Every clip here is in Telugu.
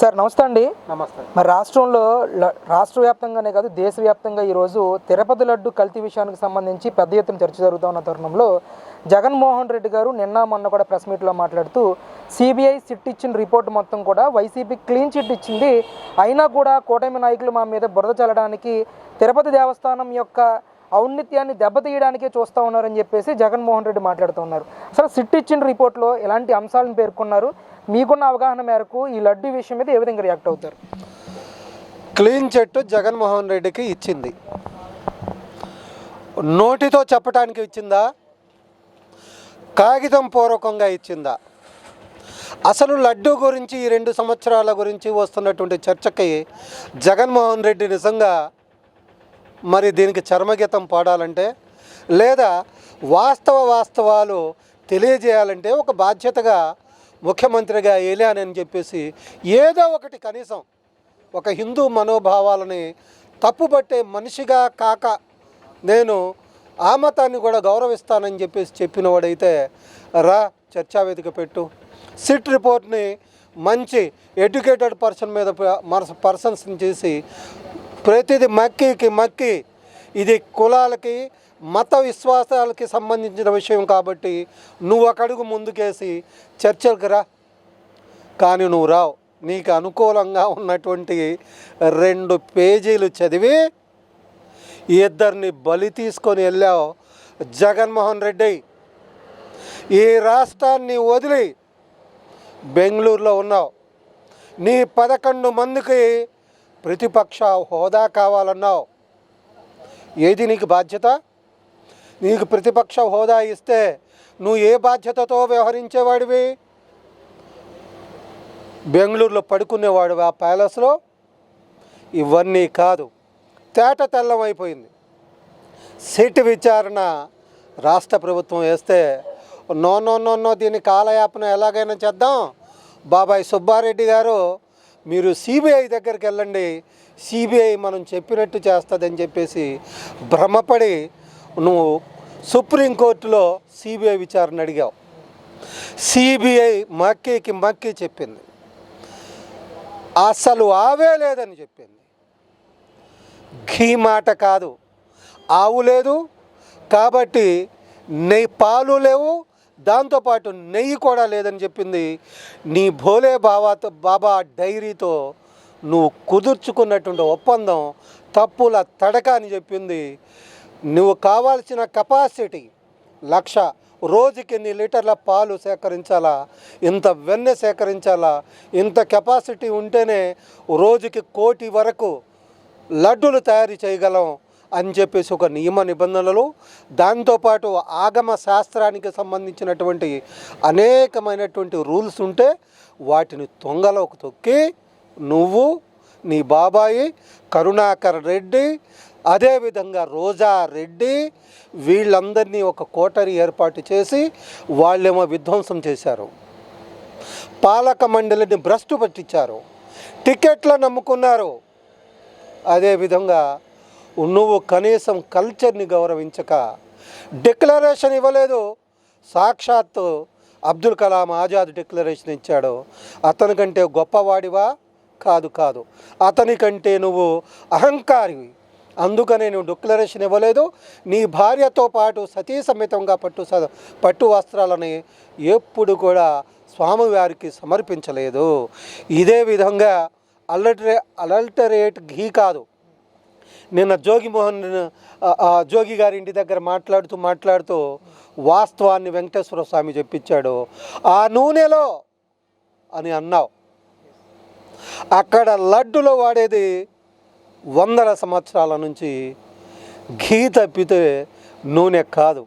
సార్ నమస్తే అండి. నమస్తే. మరి రాష్ట్రంలో రాష్ట్ర వ్యాప్తంగానే కాదు దేశవ్యాప్తంగా ఈరోజు తిరుపతి లడ్డు కల్తీ విషయానికి సంబంధించి పెద్ద ఎత్తున చర్చ జరుగుతూ ఉన్న తరుణంలో జగన్మోహన్ రెడ్డి గారు నిన్న మొన్న కూడా ప్రెస్ మీట్లో మాట్లాడుతూ సిబిఐ సిట్ ఇచ్చిన రిపోర్ట్ మొత్తం కూడా వైసీపీ క్లీన్ చిట్ ఇచ్చింది. అయినా కూడా కూటమి నాయకులు మా మీద బురద చల్లడానికి తిరుపతి దేవస్థానం యొక్క ఔన్నత్యాన్ని దెబ్బతీయడానికే చూస్తూ ఉన్నారని చెప్పేసి జగన్మోహన్ రెడ్డి మాట్లాడుతున్నారు అసలు సిట్ ఇచ్చిన రిపోర్ట్లో ఎలాంటి అంశాలను పేర్కొన్నారు? మీకున్న అవగాహన మేరకు ఈ లడ్డు విషయం మీద ఏ విధంగా రియాక్ట్ అవుతారు? క్లీన్ చెట్టు జగన్మోహన్ రెడ్డికి ఇచ్చింది. నోటితో చెప్పడానికి ఇచ్చిందా? కాగితం పూర్వకంగా ఇచ్చిందా? అసలు లడ్డు గురించి ఈ రెండు సంవత్సరాల గురించి వస్తున్నటువంటి చర్చకి జగన్మోహన్ రెడ్డి నిజంగా మరి దీనికి చర్మగీతం పాడాలంటే లేదా వాస్తవ వాస్తవాలు తెలియజేయాలంటే ఒక బాధ్యతగా ముఖ్యమంత్రిగా వెళ్ళానని చెప్పేసి ఏదో ఒకటి కనీసం ఒక హిందూ మనోభావాలని తప్పుపట్టే మనిషిగా కాక నేను ఆ మతాన్ని కూడా గౌరవిస్తానని చెప్పేసి చెప్పినవాడైతే రా చర్చావేదిక పెట్టు. సిట్ రిపోర్ట్ని మంచి ఎడ్యుకేటెడ్ పర్సన్ మీద పర్సన్స్ని చేసి ప్రతిదీ మక్కికి మక్కి ఇది కులాలకి మత విశ్వాసాలకి సంబంధించిన విషయం కాబట్టి నువ్వు ఒకడుగు ముందుకేసి చర్చలకు రా. కానీ నువ్వు రావు. నీకు అనుకూలంగా ఉన్నటువంటి రెండు పేజీలు చదివి ఇద్దరిని బలి తీసుకొని వెళ్ళావు జగన్మోహన్ రెడ్డి. ఈ రాష్ట్రాన్ని వదిలి బెంగళూరులో ఉన్నావు. నీ పదకొండు మందికి ప్రతిపక్ష హోదా కావాలన్నావు. ఏది నీకు బాధ్యత? నీకు ప్రతిపక్ష హోదా ఇస్తే నువ్వు ఏ బాధ్యతతో వ్యవహరించేవాడివి? బెంగళూరులో పడుకునేవాడు ఆ ప్యాలెస్లో? ఇవన్నీ కాదు. తేట తెల్లమైపోయింది సిట్ విచారణ రాష్ట్ర ప్రభుత్వం వేస్తే నో నో నో నో దీని కాలయాపన ఎలాగైనా చేద్దాం. బాబాయ్ సుబ్బారెడ్డి గారు మీరు సిబిఐ దగ్గరికి వెళ్ళండి. సిబిఐ మనం చెప్పినట్టు చేస్తుందని చెప్పేసి భ్రమపడి నువ్వు సుప్రీంకోర్టులో సిబిఐ విచారణ అడిగావు. సిబిఐ మక్కీకి మక్కీ చెప్పింది. అసలు ఆవే లేదని చెప్పింది. ఘీ మాట కాదు. ఆవు లేదు. కాబట్టి నెయ్యి పాలు లేవు. దాంతోపాటు నెయ్యి కూడా లేదని చెప్పింది. నీ భోలే బాబాతో బాబా డైరీతో నువ్వు కుదుర్చుకున్నటువంటి ఒప్పందం తప్పుల తడక అని చెప్పింది. నువ్వు కావాల్సిన కెపాసిటీ లక్ష రోజుకి ఎన్ని లీటర్ల పాలు సేకరించాలా ఇంత వెన్నె సేకరించాలా ఇంత కెపాసిటీ ఉంటేనే రోజుకి కోటి వరకు లడ్డులు తయారు చేయగలం. అని చెప్పేసి ఒక నియమ నిబంధనలు దాంతోపాటు ఆగమ శాస్త్రానికి సంబంధించినటువంటి అనేకమైనటువంటి రూల్స్ ఉంటే వాటిని తొంగలోకి తొక్కి నువ్వు నీ బాబాయి కరుణాకర్ రెడ్డి అదేవిధంగా రోజా రెడ్డి వీళ్ళందరినీ ఒక కోటరీ ఏర్పాటు చేసి వాళ్ళేమో విధ్వంసం చేశారు. పాలక మండలిని భ్రష్టు పట్టించారు. టికెట్లను నమ్ముకున్నారు అదేవిధంగా నువ్వు కనీసం కల్చర్ని గౌరవించక డిక్లరేషన్ ఇవ్వలేదు. సాక్షాత్తు అబ్దుల్ కలాం ఆజాద్ డిక్లరేషన్ ఇచ్చాడు. అతని కంటే గొప్పవాడివా? కాదు కాదు. అతని కంటే నువ్వు అహంకారివి. అందుకనే నువ్వు డిక్లరేషన్ ఇవ్వలేదు. నీ భార్యతో పాటు సతీ సమేతంగా పట్టు స- పట్టు వస్త్రాలని ఎప్పుడు కూడా స్వామివారికి సమర్పించలేదు. ఇదే విధంగా అల్టరే అలల్టరేట్ ఘీ కాదు. నిన్న జోగిమోహన్ ఆ, జోగి గారి ఇంటి దగ్గర మాట్లాడుతూ మాట్లాడుతూ వాస్తవాన్ని వెంకటేశ్వర స్వామి చెప్పించాడు. ఆ నూనెలో అని అన్నావు. అక్కడ లడ్డులో వాడేది వందల సంవత్సరాల నుంచి ఘీ తప్పితే నూనె కాదు.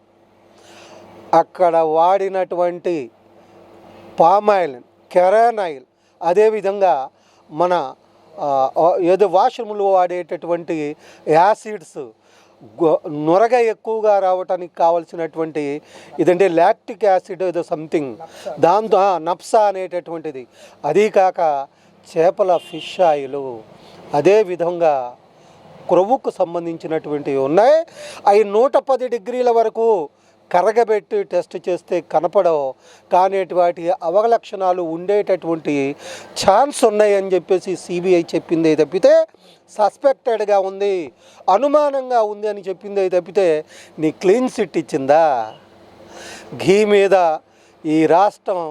అక్కడ వాడినటువంటి పామాయిల్ కెరాన్ ఆయిల్ అదేవిధంగా మన ఏదో వాష్రూమ్లో వాడేటటువంటి యాసిడ్స్ నొరగ ఎక్కువగా రావటానికి కావాల్సినటువంటి ఇదంటే లాక్టిక్ యాసిడ్ ఏదో సంథింగ్. దాంతో నప్సా అనేటటువంటిది. అదీ కాక చేపల ఫిష్ ఆయిల్ అదేవిధంగా క్రొవ్వుకు సంబంధించినటువంటివి ఉన్నాయి. అవి నూట పది డిగ్రీల వరకు కరగబెట్టి టెస్ట్ చేస్తే కనపడవు. కానీ వాటి అవలక్షణాలు ఉండేటటువంటి ఛాన్స్ ఉన్నాయని చెప్పేసి సిబిఐ చెప్పిందే తప్పితే సస్పెక్టెడ్గా ఉంది అనుమానంగా ఉంది అని చెప్పిందే తప్పితే నీ క్లీన్ సిట్ ఇచ్చిందా? ఘీ మీద ఈ రాష్ట్రం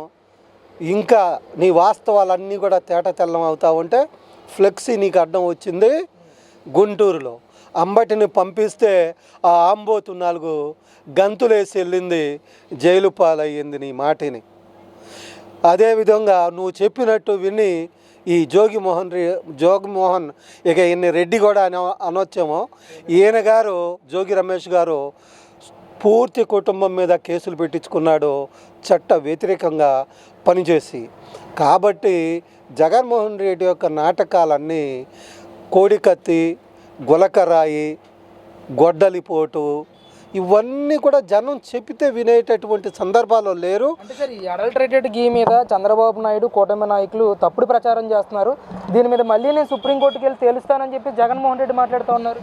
ఇంకా నీ వాస్తవాలన్నీ కూడా తేట తెల్లం అవుతా ఉంటే ఫ్లెక్సీ నీకు అడ్డం వచ్చింది గుంటూరులో. అంబటిని పంపిస్తే ఆ ఆంబోతు నాలుగు గంతులేసి వెళ్ళింది జైలు పాలయ్యింది నీ మాటిని. అదేవిధంగా నువ్వు చెప్పినట్టు విని ఈ జోగిమోహన్ రె జోగిమోహన్ ఇక ఈయన్ని రెడ్డి కూడా అన అనొచ్చేమో. ఈయన గారు జోగి రమేష్ గారు పూర్తి కుటుంబం మీద కేసులు పెట్టించుకున్నాడు చట్ట వ్యతిరేకంగా పనిచేసి. కాబట్టి జగన్మోహన్ రెడ్డి యొక్క నాటకాలన్నీ కోడికత్తి గులకరాయి గొడ్డలిపోటు ఇవన్నీ కూడా జనం చెప్పితే వినేటటువంటి సందర్భాలు లేరు. అంటే సార్ ఈ అడల్టరేటెడ్ గీ మీద చంద్రబాబు నాయుడు కూటమి నాయకులు తప్పుడు ప్రచారం చేస్తున్నారు. దీని మీద మళ్ళీ నేను సుప్రీంకోర్టుకి వెళ్ళి తేలుస్తానని చెప్పి జగన్మోహన్ రెడ్డి మాట్లాడుతూ ఉన్నారు.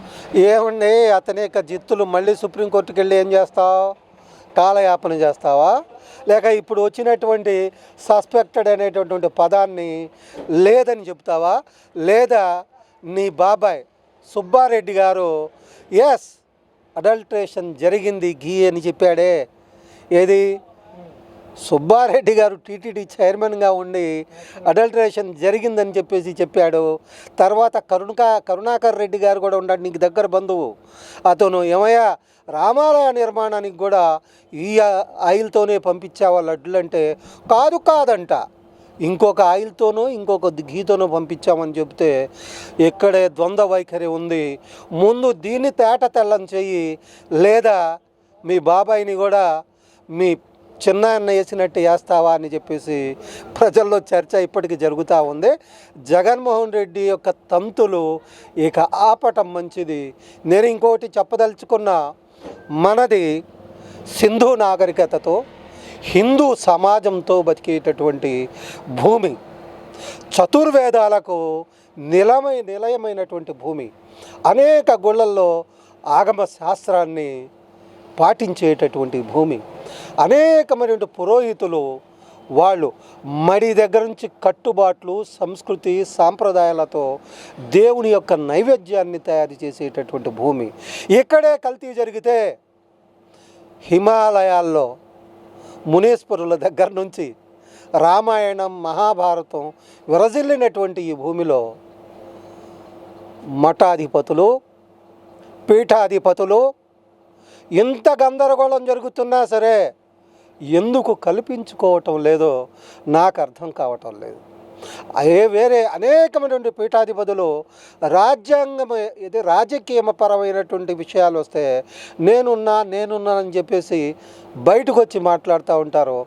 ఏమండి అతని యొక్క జిత్తులు మళ్ళీ సుప్రీంకోర్టుకి వెళ్ళి ఏం చేస్తావు? కాలయాపన చేస్తావా? లేక ఇప్పుడు వచ్చినటువంటి సస్పెక్టెడ్ అనేటటువంటి పదాన్ని లేదని చెప్తావా? లేదా నీ బాబాయ్ సుబ్బారెడ్డి గారు ఎస్ అడల్ట్రేషన్ జరిగింది గీ అని చెప్పాడే. ఏది? సుబ్బారెడ్డి గారు టీటీడీ చైర్మన్గా ఉండి అడల్ట్రేషన్ జరిగిందని చెప్పేసి చెప్పాడు. తర్వాత కరుణకా కరుణాకర్ రెడ్డి గారు కూడా ఉన్నాడు నీకు దగ్గర బంధువు. అతను ఏమయ్యా రామాలయ నిర్మాణానికి కూడా ఈ ఆయిల్తోనే పంపించావా లడ్డులంటే? కాదు కాదంట. ఇంకొక ఆయిల్తోనో ఇంకొక ఘీతోనో పంపించామని చెప్తే ఇక్కడే ద్వంద్వ వైఖరి ఉంది. ముందు దీన్ని తేట తెల్లం చెయ్యి లేదా మీ బాబాయిని కూడా మీ చిన్న అన్న వేసినట్టు వేస్తావా అని చెప్పేసి ప్రజల్లో చర్చ ఇప్పటికీ జరుగుతూ ఉంది. జగన్మోహన్ రెడ్డి యొక్క తంతులు ఇక ఆపటం మంచిది. నేను ఇంకోటి చెప్పదలుచుకున్న మనది సింధు నాగరికతతో హిందూ సమాజంతో బతికేటటువంటి భూమి చతుర్వేదాలకు నిలమై నిలయమైనటువంటి భూమి అనేక గుళ్ళల్లో ఆగమ శాస్త్రాన్ని పాటించేటటువంటి భూమి అనేకమైనటువంటి పురోహితులు వాళ్ళు మడి దగ్గర నుంచి కట్టుబాట్లు సంస్కృతి సాంప్రదాయాలతో దేవుని యొక్క నైవేద్యాన్ని తయారు చేసేటటువంటి భూమి. ఇక్కడే కల్తీ జరిగితే హిమాలయాల్లో మునీశ్వరుల దగ్గర నుంచి రామాయణం మహాభారతం విరజిల్లినటువంటి ఈ భూమిలో మఠాధిపతులు పీఠాధిపతులు ఇంత గందరగోళం జరుగుతున్నా సరే ఎందుకు కల్పించుకోవటం లేదో నాకు అర్థం కావటం లేదు. అదే వేరే అనేకమైనటువంటి పీఠాధిపతులు రాజ్యాంగం ఇది రాజకీయపరమైనటువంటి విషయాలు వస్తే నేనున్నా నేనున్నానని చెప్పేసి బయటకు వచ్చి మాట్లాడుతూ ఉంటారు.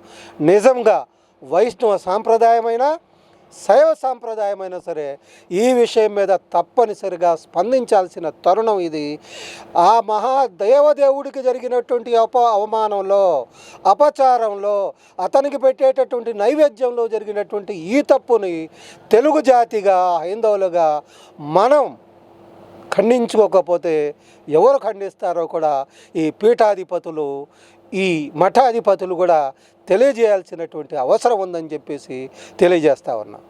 నిజంగా వైష్ణవ సాంప్రదాయమైన శైవ సాంప్రదాయమైనా సరే ఈ విషయం మీద తప్పనిసరిగా స్పందించాల్సిన తరుణం ఇది. ఆ మహా దేవదేవుడికి జరిగినటువంటి అప అవమానంలో అపచారంలో అతనికి పెట్టేటటువంటి నైవేద్యంలో జరిగినటువంటి ఈ తప్పుని తెలుగు జాతిగా హైందవులుగా మనం ఖండించుకోకపోతే ఎవరు ఖండిస్తారో కూడా ఈ పీఠాధిపతులు ఈ మఠాధిపతులు కూడా తెలియజేయాల్సినటువంటి అవసరం ఉందని చెప్పేసి తెలియజేస్తా ఉన్నాం.